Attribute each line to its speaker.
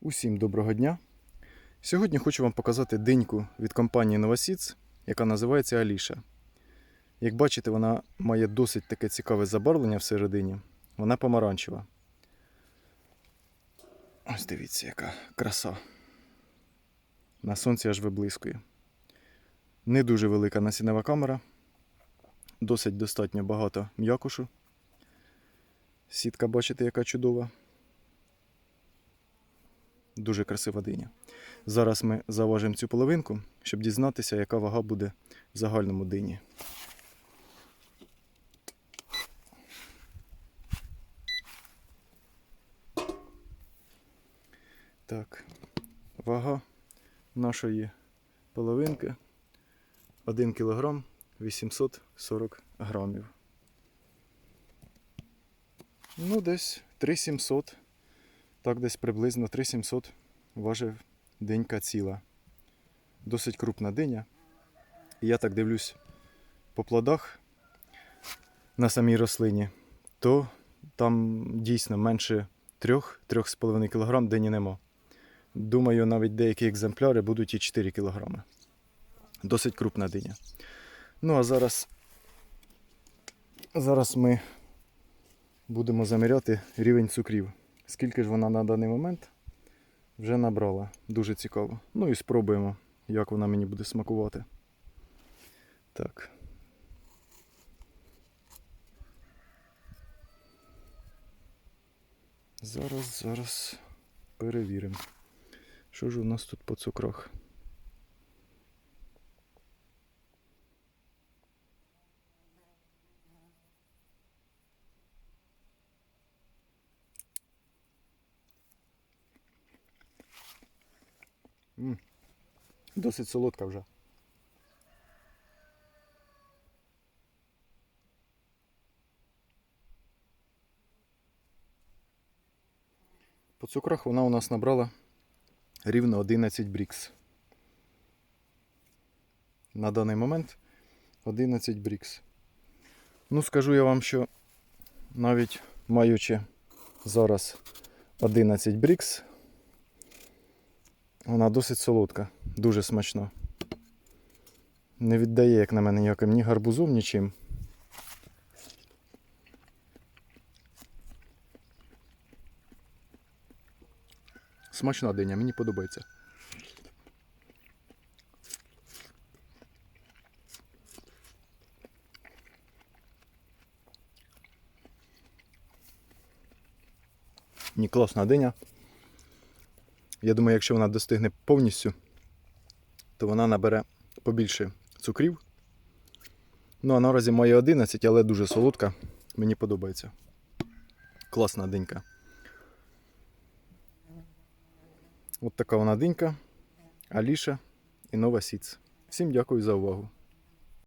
Speaker 1: Усім доброго дня! Сьогодні хочу вам показати диньку від компанії Novasids, яка називається Аліша. Як бачите, вона має досить таке цікаве забарвлення всередині. Вона помаранчева. Ось дивіться, яка краса. На сонці аж виблискує. Не дуже велика насінева камера. Досить достатньо багато м'якушу. Сітка, бачите, яка чудова. Дуже красива диня. Зараз ми заважимо цю половинку, щоб дізнатися, яка вага буде в загальному дині. Так, вага нашої половинки 1 кг 840 грамів. Ну, десь 3700 так десь приблизно 3700 важив динька ціла. Досить крупна диня. І я так дивлюсь по плодах на самій рослині, то там дійсно менше 3-3,5 кг дині нема. Думаю, навіть деякі екземпляри будуть і 4 кг. Досить крупна диня. Ну а зараз, зараз ми будемо заміряти рівень цукрів. Скільки ж вона на даний момент вже набрала. Дуже цікаво. Ну і спробуємо, як вона мені буде смакувати. Так. Зараз, зараз перевіримо. Що ж у нас тут по цукрах? Досить солодка вже. По цукрах вона у нас набрала рівно 11 брікс. На даний момент 11 брікс. Ну, скажу я вам, що навіть маючи зараз 11 брікс, вона досить солодка, дуже смачна. Не віддає, як на мене, ніяким ні гарбузом, нічим. Смачна диня, мені подобається. Ні, класна диня. Я думаю, якщо вона достигне повністю, то вона набере побільше цукрів. Ну, а наразі має 11, але дуже солодка. Мені подобається. Класна динька. От така вона динька, Аліша і Нова Сіц. Всім дякую за увагу.